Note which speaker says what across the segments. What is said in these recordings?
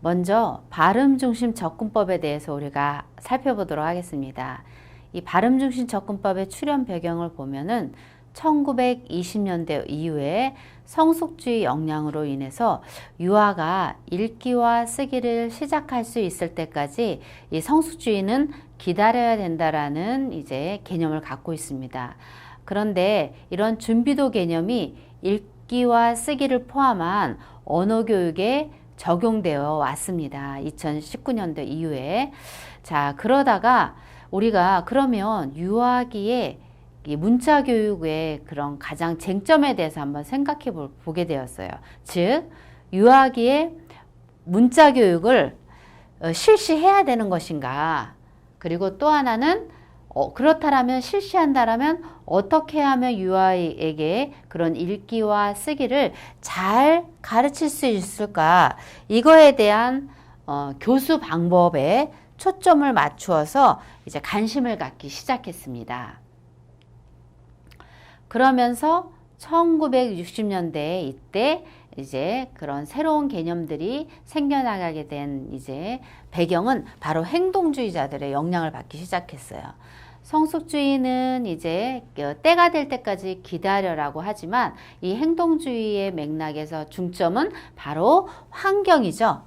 Speaker 1: 먼저 발음 중심 접근법에 대해서 우리가 살펴보도록 하겠습니다. 이 발음 중심 접근법의 출현 배경을 보면은 1920년대 이후에 성숙주의 영향으로 인해서 유아가 읽기와 쓰기를 시작할 수 있을 때까지 이 성숙주의는 기다려야 된다라는 이제 개념을 갖고 있습니다. 그런데 이런 준비도 개념이 읽기와 쓰기를 포함한 언어 교육에 적용되어 왔습니다. 2019년도 이후에. 자, 그러다가 우리가 그러면 유아기에 이 문자 교육의 그런 가장 쟁점에 대해서 한번 생각해 볼- 보게 되었어요. 즉, 유아기에 문자 교육을 어, 실시해야 되는 것인가? 그리고 또 하나는 어, 그렇다라면 실시한다라면 어떻게 하면 유아에게 그런 읽기와 쓰기를 잘 가르칠 수 있을까? 이거에 대한 어, 교수 방법에 초점을 맞추어서 이제 관심을 갖기 시작했습니다. 그러면서 1960년대 이때 이제 그런 새로운 개념들이 생겨나가게 된 이제 배경은 바로 행동주의자들의 영향을 받기 시작했어요. 성숙주의는 이제 그 때가 될 때까지 기다려라고 하지만 이 행동주의의 맥락에서 중점은 바로 환경이죠.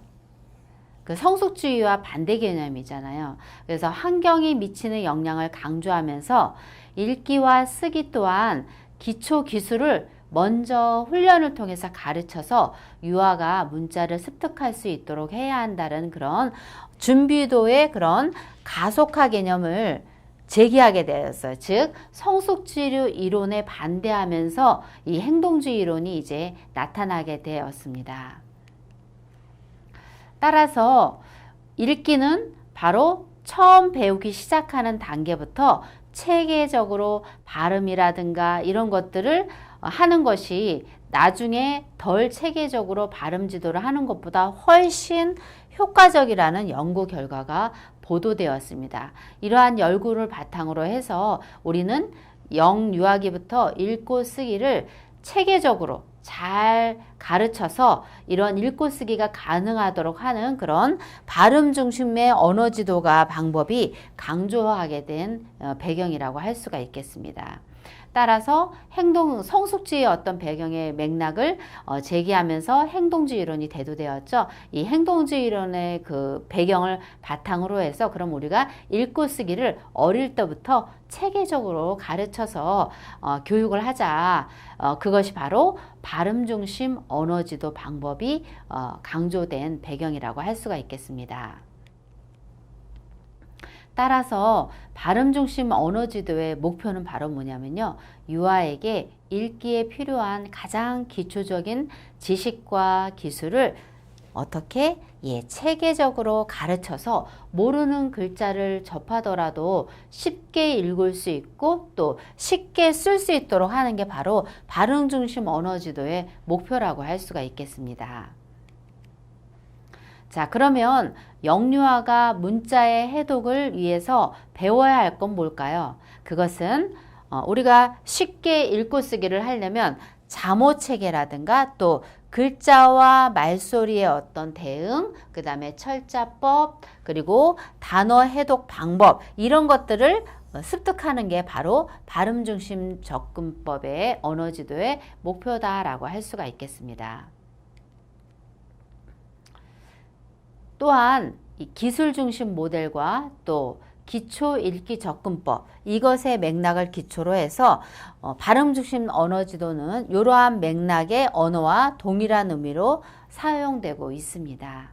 Speaker 1: 그 성숙주의와 반대 개념이잖아요. 그래서 환경이 미치는 영향을 강조하면서 읽기와 쓰기 또한 기초 기술을 먼저 훈련을 통해서 가르쳐서 유아가 문자를 습득할 수 있도록 해야 한다는 그런 준비도의 그런 가속화 개념을 제기하게 되었어요. 즉, 성숙주의 이론에 반대하면서 이 행동주의 이론이 이제 나타나게 되었습니다. 따라서 읽기는 바로 처음 배우기 시작하는 단계부터 체계적으로 발음이라든가 이런 것들을 하는 것이 나중에 덜 체계적으로 발음 지도를 하는 것보다 훨씬 효과적이라는 연구 결과가 보도되었습니다. 이러한 연구를 바탕으로 해서 우리는 영유아기부터 읽고 쓰기를 체계적으로 잘 가르쳐서 이런 읽고 쓰기가 가능하도록 하는 그런 발음 중심의 언어 지도가 방법이 강조하게 된 어, 배경이라고 할 수가 있겠습니다. 따라서 행동 성숙주의 어떤 배경의 맥락을 어, 제기하면서 행동주의 이론이 대두되었죠. 이 행동주의 이론의 그 배경을 바탕으로 해서 그럼 우리가 읽고 쓰기를 어릴 때부터 체계적으로 가르쳐서 어, 교육을 하자. 어, 그것이 바로 발음 중심 언어 지도 방법이 어, 강조된 배경이라고 할 수가 있겠습니다. 따라서 발음 중심 언어 지도의 목표는 바로 뭐냐면요. 유아에게 읽기에 필요한 가장 기초적인 지식과 기술을 어떻게 예, 체계적으로 가르쳐서 모르는 글자를 접하더라도 쉽게 읽을 수 있고 또 쉽게 쓸 수 있도록 하는 게 바로 발음 중심 언어 지도의 목표라고 할 수가 있겠습니다. 자, 그러면 영유아가 문자의 해독을 위해서 배워야 할 건 뭘까요? 그것은 어, 우리가 쉽게 읽고 쓰기를 하려면 잠호 체계라든가 또 글자와 말소리의 어떤 대응, 그 다음에 철자법, 그리고 단어 해독 방법, 이런 것들을 어, 습득하는 게 바로 발음 중심 접근법의 언어 지도의 목표다라고 할 수가 있겠습니다. 또한 이 기술 중심 모델과 또 기초 읽기 접근법 이것의 맥락을 기초로 해서 어, 발음 중심 언어 지도는 이러한 맥락의 언어와 동일한 의미로 사용되고 있습니다.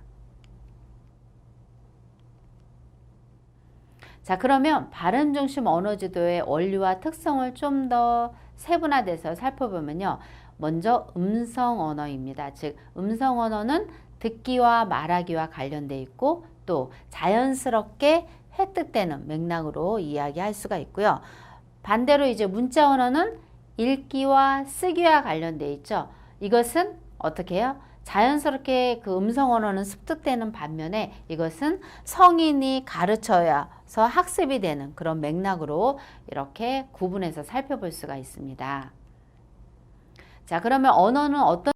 Speaker 1: 자, 그러면 발음 중심 언어 지도의 원리와 특성을 좀 더 세분화돼서 살펴보면요. 먼저 음성 언어입니다. 즉, 음성 언어는 듣기와 말하기와 관련돼 있고 또 자연스럽게 획득되는 맥락으로 이야기할 수가 있고요. 반대로 이제 문자 언어는 읽기와 쓰기와 관련돼 있죠. 이것은 어떻게 해요? 자연스럽게 그 음성 언어는 습득되는 반면에 이것은 성인이 가르쳐야서 학습이 되는 그런 맥락으로 이렇게 구분해서 살펴볼 수가 있습니다. 자, 그러면 언어는 어떤